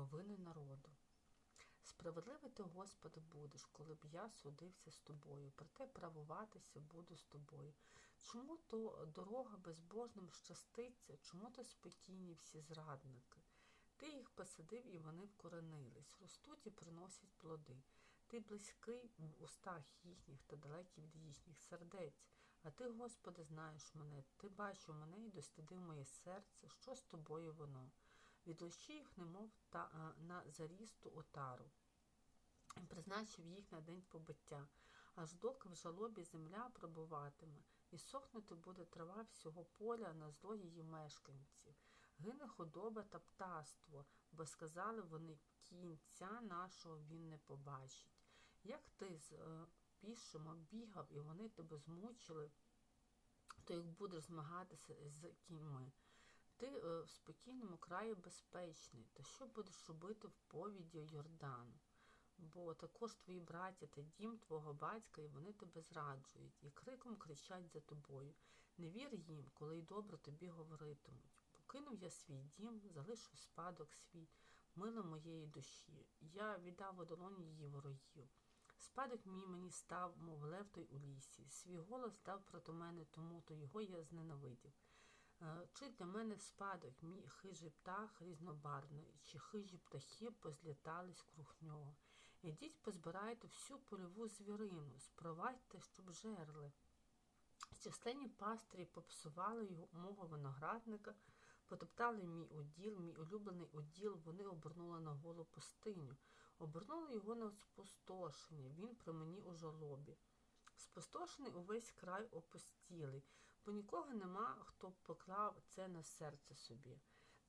Провини народу. Справедливий ти, Господи, будеш, коли б я судився з тобою, проте правуватися буду з тобою. Чому то дорога безбожним щаститься, чому то спокійні всі зрадники? Ти їх посадив, і вони вкоренились, ростуть і приносять плоди. Ти близький в устах їхніх та далекий від їхніх сердець. А ти, Господи, знаєш мене, ти бачив мене і дослідив моє серце, що з тобою воно. Відлучи їх, немов та, на зарісту отару, і призначив їх на день побиття, аж доки в жалобі земля пробуватиме, і сохнути буде трава всього поля на зло її мешканців. Гине худоба та птаство, бо сказали вони кінця нашого він не побачить. Як ти з е, пішимо бігав, і вони тебе змучили, то як будеш змагатися з кіньми. Ти е, в спокійному краї безпечний, та що будеш робити в повіді Йордану? Бо також твої браття та дім твого батька, і вони тебе зраджують, і криком кричать за тобою. Не вір їм, коли й добре тобі говоритимуть. Покинув я свій дім, залишив спадок свій, мило моєї душі. Я віддав у долоні її ворогів. Спадок мій мені став, мов лев той у лісі. Свій голос дав проти мене, тому то його я зненавидів. Е, Чи для мене спадок, мій хижий птах різнобарвний, чи хижі птахи позлітались круг нього. Ідіть, позбирайте всю польову звірину, спровадьте, щоб жерли. Численні пастирі попсували його мого виноградника, потоптали мій уділ, мій улюблений уділ, вони обернули на голу пустиню, обернули його на спустошення, він при мені у жалобі. Спустошений увесь край опустілий, бо нікого нема, хто б поклав це на серце собі.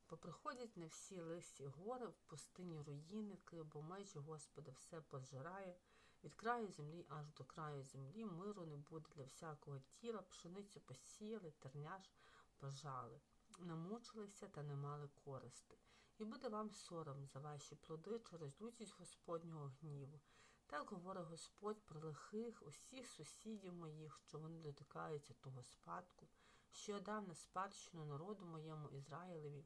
Поприходять на всі лисі гори, в пустині руїники, бо меч Господа все пожирає, від краю землі аж до краю землі миру не буде для всякого тіла, пшеницю посіяли, терняш пожали, намучилися та не мали користи. І буде вам сором за ваші плоди через лютість Господнього гніву. Так говорить Господь про лихих усіх сусідів моїх, що вони дотикаються того спадку, що я дав на спадщину народу моєму Ізраїлеві.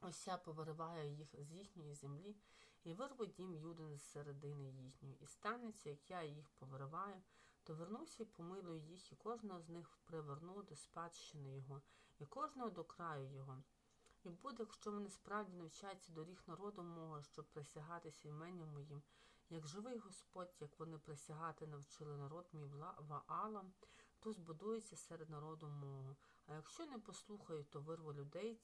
Ось я повириваю їх з їхньої землі і вирву дім Юдин з середини їхньої. І станеться, як я їх повириваю, то вернуся і помилую їх, і кожного з них приверну до спадщини його, і кожного до краю його. І буде, якщо вони справді навчаються доріг народу мого, щоб присягатися іменням моїм, як живий Господь, як вони присягати навчили народ мій Ваала, то збудується серед народу мого. А якщо не послухаю, то вирву людей